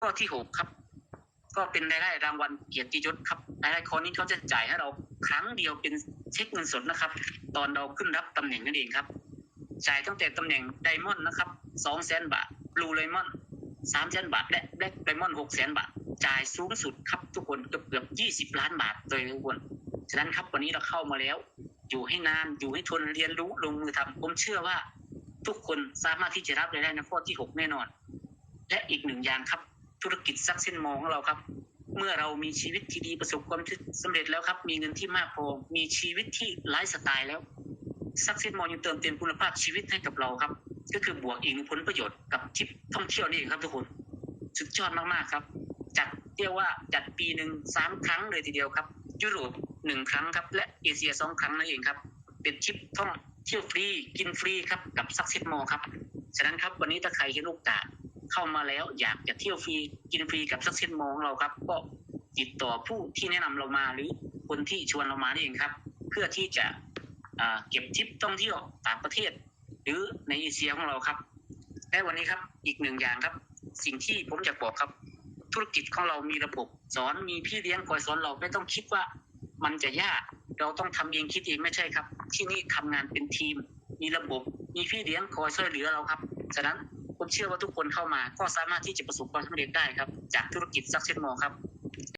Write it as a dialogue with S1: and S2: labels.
S1: ข้อที่หกครับ ก็เป็นรายได้รางวัลเกียรติยศครับรายได้ข้อนี้เขาจะจ่ายให้เราครั้งเดียวเป็นเช็คเงินสดนะครับ ตอนเราขึ้นรับตำแหน่งนั่นเองครับ จ่ายตั้งแต่ตำแหน่งไดมอนด์นะครับสองแสนบาทบลูไดมอนด์สามแสนบาทและแบล็กไดมอนด์หกแสนบาท จ่ายสูงสุดครับทุกคนเกือบเกือบยี่สิบล้านบาทเลยทุกคนฉะนั้นครับวันนี้เราเข้ามาแล้ว อยู่ให้นานอยู่ให้ทนเรียนรู้ลงมือทำผมเชื่อว่า ทุกคนสามารถที่จะรับรายได้ในข้อที่หกแน่นอน และอีกหนึ่งอย่างครับ ธุรกิจซักเส้นมองของเราครับ เมื่อเรามีชีวิตที่ดีประสบความสำเร็จแล้วครับ มีเงินที่มากพอมีชีวิตที่ไลฟ์สไตล์แล้วซักเส้นมองยังเติมเต็มคุณภาพชีวิตให้กับเราครับ ก็คือบวกอีกหนึ่งผลประโยชน์กับทริปท่องเที่ยวนี่เองครับทุกคนสุดยอดมากๆครับ จัดเรียกว่าจัดปีหนึ่งสามครั้งเลยทีเดียวครับ ยุโรปหนึ่งครั้งครับ และเอเชียสองครั้งนั่นเองครับ เป็นทริปท่องเที่ยวฟรีกินฟรีครับกับซักเซ t มอครับ ฉะนั้นครับวันนี้ถ้าใครเห็นโอกาส เข้ามาแล้ว อยากจะเที่ยวฟรีกินฟรีกับซักเซ t มอของเราครับ ก็ติดต่อผู้ที่แนะนำเรามาหรือคนที่ชวนเรามานี่เองครับ เพื่อที่จะเก็บทริปท่องเที่ยวต่างประเทศ หรือในเอเชียของเราครับและวันนี้ครับอีกหนึ่งอย่างครับ สิ่งที่ผมอยากบอกครับ ธุรกิจของเรามีระบบสอนมีพี่เลี้ยงคอยสอนเราไม่ต้องคิดว่ามันจะยากเราต้องทำเองคิดเองไม่ใช่ครับ ที่นี่ทำงานเป็นทีม มีระบบมีพี่เลี้ยงคอยช่วยเหลือเราครับ ฉะนั้น ผมเชื่อว่าทุกคนเข้ามาก็สามารถที่จะประสบความสำเร็จได้ครับ จากธุรกิจซักเช่นมอครับ